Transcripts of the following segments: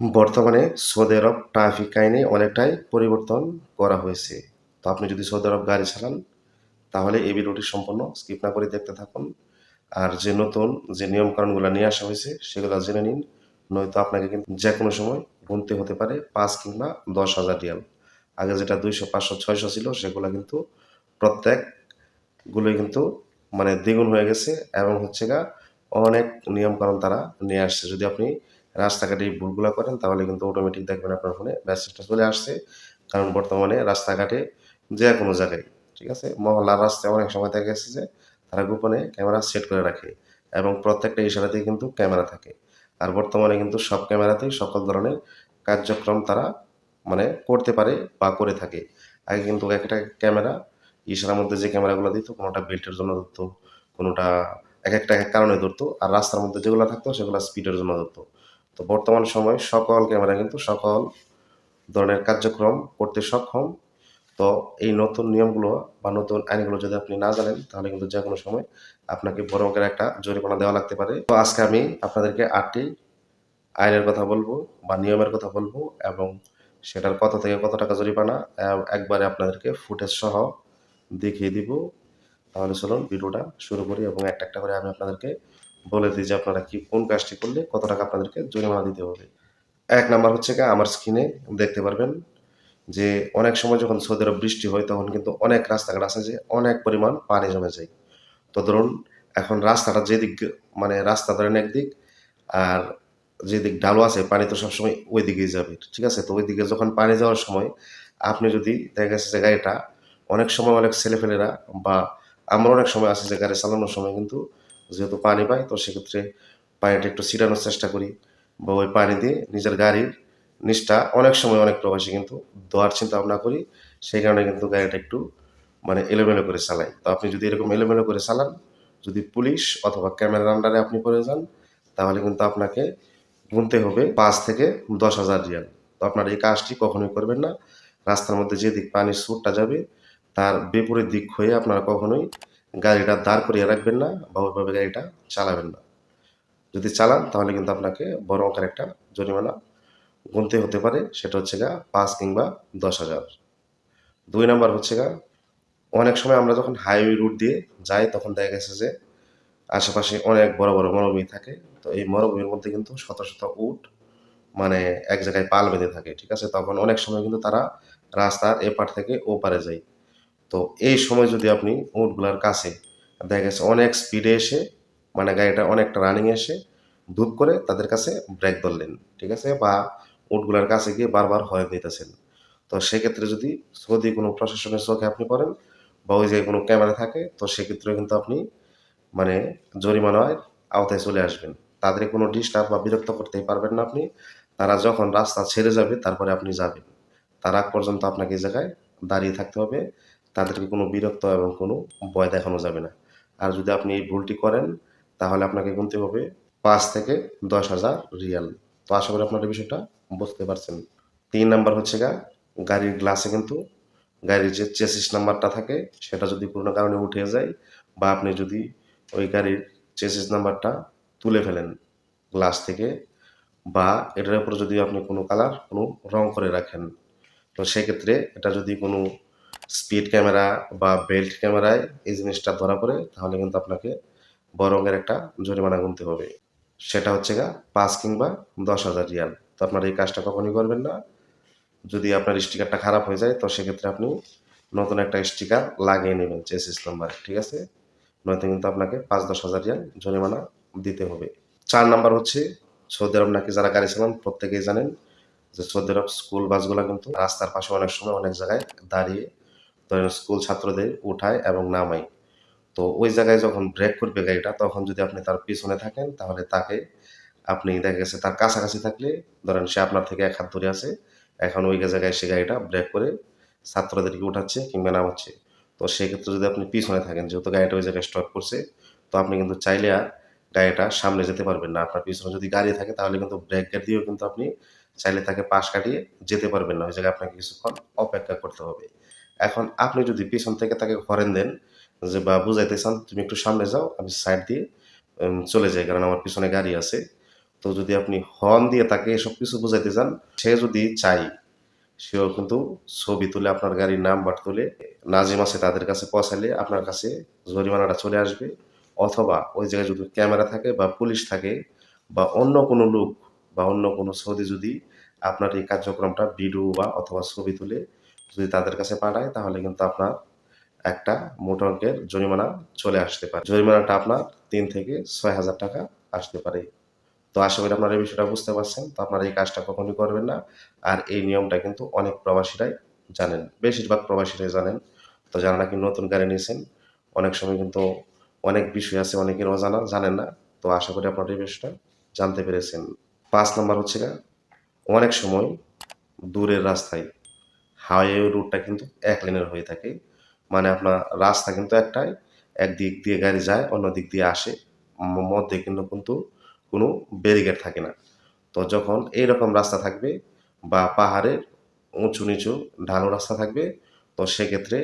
বর্তমানে সৌদি আরব ট্রাফিক আইনে অনেকটাই পরিবর্তন করা হয়েছে। তো আপনি যদি সৌদি আরব গাড়ি চালান, তাহলে এই ভিডিওটি সম্পূর্ণ স্কিপ না করে দেখতে থাকুন। আর যে নতুন যে নিয়মকানুনগুলো নিয়ে আসা হয়েছে, সেগুলো জেনে নিন। নয়তো আপনাকে কিন্তু যে কোনো সময় গুনতে হতে পারে পাঁচ কিংবা দশ হাজার রিয়াল। আগে যেটা দুইশো, পাঁচশো, ছয়শো ছিল, সেগুলো কিন্তু প্রত্যেকগুলোই কিন্তু মানে দ্বিগুণ হয়ে গেছে এবং হচ্ছে গা অনেক নিয়মকানুন তারা নিয়ে আসছে। যদি আপনি রাস্তাঘাটে এই ভুলগুলো করেন, তাহলে কিন্তু অটোমেটিক দেখবেন আপনার ফোনে মেসেজটা চলে আসছে। কারণ বর্তমানে রাস্তাঘাটে যে কোনো জায়গায়, ঠিক আছে? মহল্লার রাস্তায় অনেক সময় দেখা গেছে যে তারা গোপনে ক্যামেরা সেট করে রাখে এবং প্রত্যেকটা ইশারাতেই কিন্তু ক্যামেরা থাকে। আর বর্তমানে কিন্তু সব ক্যামেরাতেই সকল ধরনের কার্যক্রম তারা মানে করতে পারে বা করে থাকে। আগে কিন্তু একটা ক্যামেরা ইশারার মধ্যে যে ক্যামেরাগুলো দিত, কোনোটা বেল্টের জন্য ধরতো, কোনোটা এক একটা এক এক কারণে ধরতো, আর রাস্তার মধ্যে যেগুলো থাকতো, সেগুলো স্পিডের জন্য ধরতো। তো বর্তমান সময় সকল ক্যামেরা কিন্তু সকল ধরনের কার্যক্রম করতে সক্ষম। তো এই নতুন নিয়মগুলো বা নতুন আইনগুলো যদি আপনি না জানেন, তাহলে কিন্তু যে কোনো সময় আপনাকে বড় অঙ্কের একটা জরিমানা দেওয়া লাগতে পারে। তো আজকে আমি আপনাদেরকে আটটি আইনের কথা বলব বা নিয়মের কথা বলব এবং সেটার কত থেকে কত টাকা জরিমানা একবারে আপনাদেরকে ফুটেজ সহ দেখিয়ে দিব। তাহলে চলুন ভিডিওটা শুরু করি এবং একটা একটা করে আমি আপনাদেরকে বলে দিই যে আপনারা কি, কোন কাজটি করলে কত টাকা আপনাদেরকে জরিমানা দিতে হবে। এক নাম্বার হচ্ছে কি আমার স্ক্রিনে দেখতে পারবেন যে অনেক সময় যখন সৌদি আরব বৃষ্টি হয় তখন কিন্তু অনেক রাস্তাঘাট আছে যে অনেক পরিমাণ পানি জমে যায়। তো ধরুন এখন রাস্তাটা যেদিক মানে রাস্তা ধরেন একদিক আর যেদিক ঢালু আছে পানি তো সবসময় ওই দিকেই যাবে, ঠিক আছে? তো ওই দিকে যখন পানি যাওয়ার সময় আপনি যদি দেখা গেছে যে গাড়িটা অনেক সময় অনেক ছেলেফেলেরা বা আমরা অনেক সময় আছে যে গাড়ি চালানোর সময় কিন্তু যেহেতু পানি পাই, তো সেক্ষেত্রে পানিটা একটু ছিটানোর চেষ্টা করি। বা ওই পানি দিয়ে নিজের গাড়ির নিচটা অনেক সময় অনেক প্রবাসী কিন্তু দেওয়ার চিন্তা ভাবনা করি, সেই কারণে কিন্তু গাড়িটা একটু মানে এলোমেলো করে চালাই। তো আপনি যদি এরকম এলোমেলো করে চালান, যদি পুলিশ অথবা ক্যামেরার আন্ডারে আপনি পড়ে যান, তাহলে কিন্তু আপনাকে গুনতে হবে পাঁচ থেকে দশ হাজার রিয়াল। তো আপনার এই কাজটি কখনোই করবেন না। রাস্তার মধ্যে যে দিক পানির সুরটা যাবে, তার বিপরীত দিক হয়ে আপনারা কখনোই গাড়িটা দাঁড় করিয়ে রাখবেন না বা ওইভাবে গাড়িটা চালাবেন না। যদি চালান, তাহলে কিন্তু আপনাকে বড় অঙ্কের একটা জরিমানা গুনতে হতে পারে। সেটা হচ্ছে গা পাঁচ কিংবা দশ হাজার। দুই নাম্বার হচ্ছে গা অনেক সময় আমরা যখন হাইওয়ে রুট দিয়ে যাই, তখন দেখা গেছে যে আশেপাশে অনেক বড় বড় মরুভূমি থাকে। তো এই মরুভূমির মধ্যে কিন্তু শত শত উট মানে এক জায়গায় পাল বেঁধে থাকে, ঠিক আছে? তখন অনেক সময় কিন্তু তারা রাস্তার এপার থেকে ওপারে যায়। তো এই সময় যদি আপনি উটগুলার কাছে, দেখা গেছে অনেক স্পিডে এসে মানে গাড়িটা অনেকটা রানিং এসে ধূপ করে তাদের কাছে ব্রেক ধরলেন, ঠিক আছে? বা উটগুলার কাছে গিয়ে বারবার হয়ে দিতেছেন। তো সেক্ষেত্রে যদি সৌদি কোনো প্রশাসনের চোখে আপনি পড়েন বা ওই জায়গায় কোনো ক্যামেরা থাকে, তো সেক্ষেত্রে কিন্তু আপনি মানে জরিমানার আওতায় চলে আসবেন। তাদের কোনো ডিস্টার্ব বা বিরক্ত করতেই পারবেন না আপনি। তারা যখন রাস্তা ছেড়ে যাবে, তারপরে আপনি যাবেন। তার আগ পর্যন্ত আপনাকে এই জায়গায় দাঁড়িয়ে থাকতে হবে। তাদেরকে কোনো বিরক্ত এবং কোনো ভয় দেখানো যাবে না। আর যদি আপনি এই ভুলটি করেন, তাহলে আপনাকে গুনতে হবে পাঁচ থেকে দশ হাজার রিয়াল। তো আশা করি আপনার বিষয়টা বুঝতে পারছেন। তিন নাম্বার হচ্ছে গা, গাড়ির গ্লাসে কিন্তু গাড়ির যে চেসিস নাম্বারটা থাকে, সেটা যদি কোনো কারণে উঠে যায় বা আপনি যদি ওই গাড়ির চেসিস নাম্বারটা তুলে ফেলেন গ্লাস থেকে বা এটার উপর যদি আপনি কোনো কালার কোনো রং করে রাখেন, তো সেক্ষেত্রে এটা যদি কোনো স্পিড ক্যামেরা বা বেল্ট ক্যামেরায় এই জিনিসটা ধরা পড়ে, তাহলে কিন্তু আপনাকে বড় একটা জরিমানা গুনতে হবে। সেটা হচ্ছে গা পাঁচ কিংবা দশ হাজার রিয়াল। তো আপনার এই কাজটা কখনই করবেন না। যদি আপনার স্টিকারটা খারাপ হয়ে যায়, তো সেক্ষেত্রে আপনি নতুন একটা স্টিকার লাগিয়ে নেবেন চেসিস নাম্বার, ঠিক আছে? নয়তো কিন্তু আপনাকে পাঁচ দশ হাজার রিয়াল জরিমানা দিতে হবে। চার নাম্বার হচ্ছে সৌদি আরব নাকি যারা গাড়ি চালান, প্রত্যেকেই জানেন যে সৌদি আরব স্কুল বাসগুলো কিন্তু রাস্তার পাশে অনেক সময় অনেক জায়গায় দাঁড়িয়ে ধরেন স্কুল ছাত্রদের উঠায় এবং নামায়। তো ওই জায়গায় যখন ব্রেক করবে গাড়িটা, তখন যদি আপনি তার পিছনে থাকেন, তাহলে তাকে আপনি দেখা গেছে তার কাছাকাছি থাকলে, ধরেন সে আপনার থেকে এক হাত ধরে আছে, এখন ওই জায়গায় সে গাড়িটা ব্রেক করে ছাত্রদেরকে উঠাচ্ছে কিংবা নামাচ্ছে। তো সেক্ষেত্রে যদি আপনি পিছনে থাকেন, যেহেতু গাড়িটা ওই জায়গায় স্টপ করছে, তো আপনি কিন্তু চাইলে আর গাড়িটা সামনে যেতে পারবেন না। আপনার পিছনে যদি গাড়ি থাকে, তাহলে কিন্তু ব্রেক গেট দিয়েও কিন্তু আপনি চাইলে তাকে পাশ কাটিয়ে যেতে পারবেন না। ওই জায়গায় আপনাকে কিছুক্ষণ অপেক্ষা করতে হবে। এখন আপনি যদি পিছন থেকে তাকে হরেন দেন, যে, বা, বুঝাইতে চান, তুমি একটু সামনে যাও, আমি সাইড দিয়ে চলে যাই, কারণ আমার পিছনে গাড়ি আছে। তো যদি আপনি হর্ন দিয়ে তাকে এসব কিছু বুঝাইতে চান, সে যদি চাই সেও কিন্তু ছবি তুলে আপনার গাড়ির নাম্বার তুলে নাজিম আছে তাদের কাছে পৌঁছালে আপনার কাছে জরিমানাটা চলে আসবে। অথবা ওই জায়গায় যদি ক্যামেরা থাকে বা পুলিশ থাকে বা অন্য কোনো লোক বা অন্য কোনো সৌদি যদি আপনার এই কার্যক্রমটা ভিডিও বা অথবা ছবি তুলে যদি তাদের কাছে পাঠায় তাহলে কিন্তু আপনার একটা মোটা অঙ্কের জরিমানা চলে আসতে পারে। জরিমানাটা আপনার তিন থেকে ছয় হাজার টাকা আসতে পারে। তো আশা করি আপনারা এই বিষয়টা বুঝতে পারছেন। তো আপনারা এই কাজটা কখনোই করবেন না। আর এই নিয়মটা কিন্তু অনেক প্রবাসীরাই জানেন, বেশিরভাগ প্রবাসীরাই জানেন। তো যারা নাকি নতুন গাড়ি নিয়েছেন, অনেক সময় কিন্তু অনেক বিষয় আছে, অনেকের অজানা, জানেন না। তো আশা করি আপনারা এই বিষয়টা জানতে পেরেছেন। পাঁচ নম্বর হচ্ছে অনেক সময় দূরের রাস্তায় হাইওয়ে রুটটা কিন্তু এক লেনের হয়ে থাকে। মানে আপনার রাস্তা কিন্তু একটাই, এক দিক দিয়ে গাড়ি যায়, অন্য দিক দিয়ে আসে মধ্যে কিন্তু কিন্তু কোনো ব্যারিকেড থাকে না। তো যখন এইরকম রাস্তা থাকবে বা পাহাড়ের উঁচু নিচু ঢালু রাস্তা থাকবে, তো সেক্ষেত্রে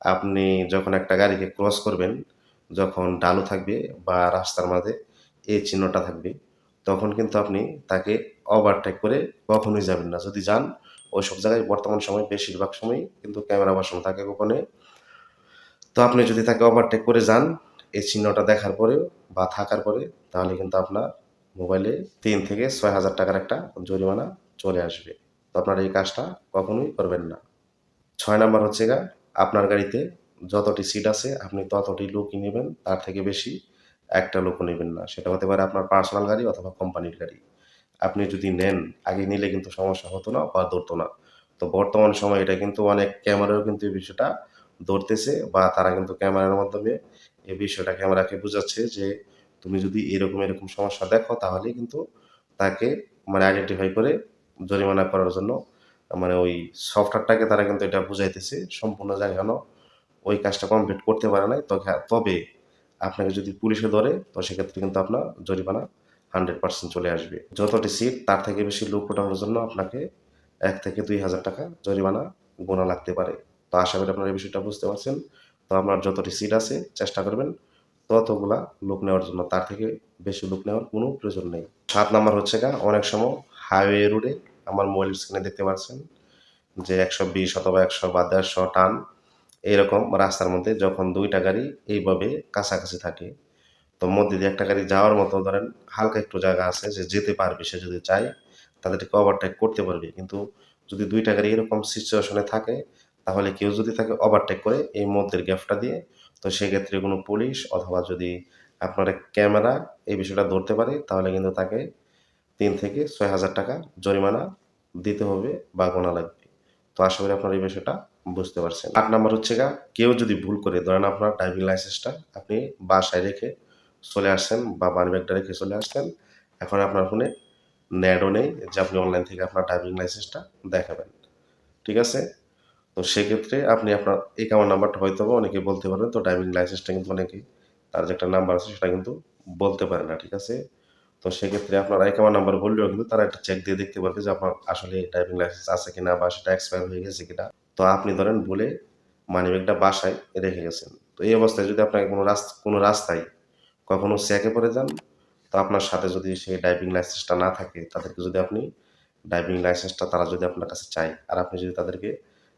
আপনি যখন একটা গাড়িকে ক্রস করবেন, যখন ঢালু থাকবে বা রাস্তার মাঝে এই চিহ্নটা থাকবে, তখন কিন্তু আপনি তাকে ওভারটেক করে কখনোই যাবেন না। যদি যান ওই সব জায়গায় বর্তমান সময় বেশিরভাগ সময় কিন্তু ক্যামেরা বসানো থাকে গোপনে। তো আপনি যদি তাকে ওভারটেক করে যান, এই চিহ্নটা দেখার পরে বা থাকার পরে, তাহলে কিন্তু আপনার মোবাইলে তিন থেকে ছয় হাজার টাকার একটা জরিমানা চলে আসবে। তো আপনার এই কাজটা কখনোই করবেন না। ছয় নাম্বার হচ্ছে গা, আপনার গাড়িতে যতটি সিট আছে, আপনি ততটি লোকই নেবেন, তার থেকে বেশি একটা লোকও নেবেন না। সেটা হতে পারে আপনার পার্সোনাল গাড়ি অথবা কোম্পানির গাড়ি। আপনি যদি নেন, আগে নিলে কিন্তু সমস্যা হতো না বা ধরতো না। তো বর্তমান সময়ে এটা কিন্তু অনেক ক্যামেরাও কিন্তু এই বিষয়টা ধরতেছে বা তারা কিন্তু ক্যামেরার মাধ্যমে এই বিষয়টা ক্যামেরাকে বোঝাচ্ছে যে তুমি যদি এরকম এরকম সমস্যা দেখো, তাহলে কিন্তু তাকে মানে আইডেন্টিফাই করে জরিমানা করার জন্য মানে ওই সফটওয়্যারটাকে তারা কিন্তু এটা বুঝাইতেছে, সম্পূর্ণ জায়গানো ওই কাজটা কমপ্লিট করতে পারে নাই। তবে তবে আপনাকে যদি পুলিশে ধরে, তো সেক্ষেত্রে কিন্তু আপনার জরিমানা হান্ড্রেড পার্সেন্ট চলে আসবে। যতটি সিট তার থেকে বেশি লোক ওঠানোর জন্য আপনাকে এক থেকে দুই হাজার টাকা জরিমানা গোনা লাগতে পারে। তো আশা করি আপনারা এই বিষয়টা বুঝতে পারছেন। তো আপনার যতটি সিট আছে, চেষ্টা করবেন ততগুলা লোক নেওয়ার জন্য। তার থেকে বেশি লোক নেওয়ার কোনো প্রয়োজন নেই। সাত নাম্বার হচ্ছে গা, অনেক সময় হাইওয়ে রোডে আমার মোবাইল স্ক্রিনে দেখতে পাচ্ছেন যে একশো বিশ অথবা একশো বা দেড়শো টান এইরকম রাস্তার মধ্যে যখন দুইটা গাড়ি এইভাবে কাছাকাছি থাকে তো মধ্যে দিয়ে একটা গাড়ি যাওয়ার মতো ধরেন হালকা একটু জায়গা আছে, যে যেতে পারবে, সে যদি চায় তাদেরকে ওভারটেক করতে পারবে। কিন্তু যদি দুইটা গাড়ি এরকম সিচুয়েশনে থাকে, তাহলে কেউ যদি তাকে ওভারটেক করে এই মধ্যের গ্যাপটা দিয়ে, তো সেক্ষেত্রে কোনো পুলিশ অথবা যদি আপনার ক্যামেরা এই বিষয়টা ধরতে পারে, তাহলে কিন্তু তাকে তিন থেকে ছয় হাজার টাকা জরিমানা দিতে হবে, বা গোনা লাগবে। তো আশা করি আপনার এই বিষয়টা বুঝতে পারছেন। আট নাম্বার হচ্ছে গা, কেউ যদি ভুল করে, ধরেন আপনার ড্রাইভিং লাইসেন্সটা আপনি বাসায় রেখে চলে আসছেন বা মানি ব্যাগটা রেখে চলে আসছেন। এখন আপনার ফোনে নেটও নেই, যে আপনি অনলাইন থেকে আপনার ড্রাইভিং লাইসেন্সটা দেখাবেন। ঠিক আছে? তো সেক্ষেত্রে আপনি আপনার একাউন্ট নাম্বারটা হয়তো অনেকে বলতে পারবেন তো ড্রাইভিং লাইসেন্সটা কিন্তু অনেকে তার যে একটা নাম্বার আছে সেটা কিন্তু বলতে পারে না, ঠিক আছে? তো সেক্ষেত্রে আপনার অ্যাকাউন্ট নাম্বার বললেও কিন্তু তারা একটা চেক দিয়ে দেখতে পারবে যে আপনার আসলে ড্রাইভিং লাইসেন্স আছে কিনা বা সেটা এক্সপায়ার হয়ে গেছে কিনা। তো আপনি ধরেন বলে মানিব্যাগটা বাসায় রেখে গেছেন। তো এই অবস্থায় যদি আপনাকে কোনো রাস্তা, কোনো রাস্তায় কখনো চেকে পড়ে যান, তো আপনার সাথে যদি সেই ড্রাইভিং লাইসেন্সটা না থাকে, তাদেরকে যদি আপনি ড্রাইভিং লাইসেন্সটা তারা যদি আপনার কাছে চায়, আর আপনি যদি তাদেরকে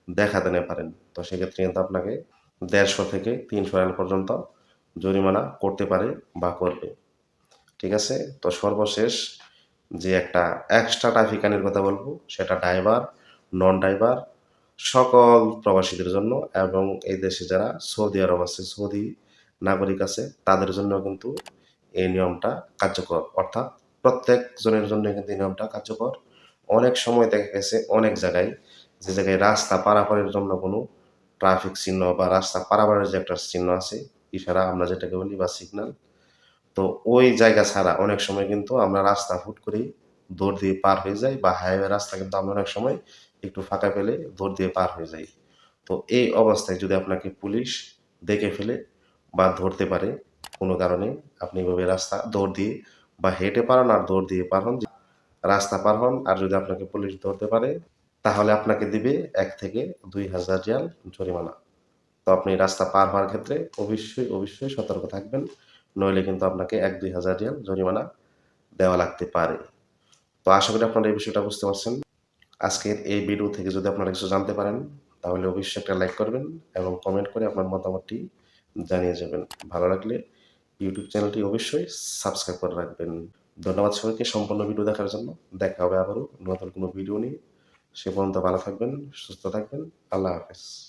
দেখাতে না পারেন, তো সেক্ষেত্রে কিন্তু আপনাকে দেড়শো থেকে তিনশো রিয়াল পর্যন্ত জরিমানা করতে পারে বা করবে। ঠিক আছে? তো সর্বশেষ যে একটা এক্সট্রা ট্রাফিক আইনের কথা বলব, সেটা ড্রাইভার নন ড্রাইভার সকল প্রবাসীদের জন্য এবং এই দেশে যারা সৌদি আরব আছে, সৌদি নাগরিক আছে, তাদের জন্য কিন্তু এই নিয়মটা কার্যকর। অর্থাৎ প্রত্যেক জনের জন্য কিন্তু এই নিয়মটা কার্যকর। অনেক সময় দেখা গেছে, অনেক জায়গায় যে জায়গায় রাস্তা পারাপারের জন্য কোনো ট্রাফিক চিহ্ন বা রাস্তা পারাপারের যে একটা চিহ্ন আছে, ইশারা আমরা যেটাকে বলি বা সিগন্যাল তো ওই জায়গা ছাড়া অনেক সময় কিন্তু আমরা রাস্তা হুট করেই দৌড় দিয়ে পার হয়ে যাই বা হাইওয়ে রাস্তা কিন্তু আমরা অনেক সময় একটু ফাঁকা পেলে দৌড় দিয়ে পার হয়ে যাই। তো এই অবস্থায় যদি আপনাকে পুলিশ দেখে ফেলে বা ধরতে পারে, কোনো কারণে আপনি এভাবে রাস্তা দৌড় দিয়ে বা হেঁটে পারেন আর দৌড় দিয়ে পার হন। রাস্তা পার হন আর যদি আপনাকে পুলিশ ধরতে পারে, তাহলে আপনাকে দিবে এক থেকে দুই হাজার রিয়াল জরিমানা। তো আপনি রাস্তা পার হওয়ার ক্ষেত্রে অবশ্যই অবশ্যই সতর্ক থাকবেন, নইলে কিন্তু আপনাকে এক, দুই হাজার রিয়াল জরিমানা দেওয়া লাগতে পারে। তো আশা করি আপনারা এই বিষয়টা বুঝতে পারছেন। আজকের এই ভিডিও থেকে যদি আপনারা কিছু জানতে পারেন, তাহলে অবশ্যই একটা লাইক করবেন এবং কমেন্ট করে আপনার মতামতটি জানিয়ে যাবেন। ভালো লাগলে ইউটিউব চ্যানেলটি অবশ্যই সাবস্ক্রাইব করে রাখবেন। ধন্যবাদ সবাইকে সম্পূর্ণ ভিডিও দেখার জন্য। দেখা হবে আবারও নতুন কোনো ভিডিও নিয়ে। সে পর্যন্ত ভালো থাকবেন, সুস্থ থাকবেন। আল্লাহ হাফেজ।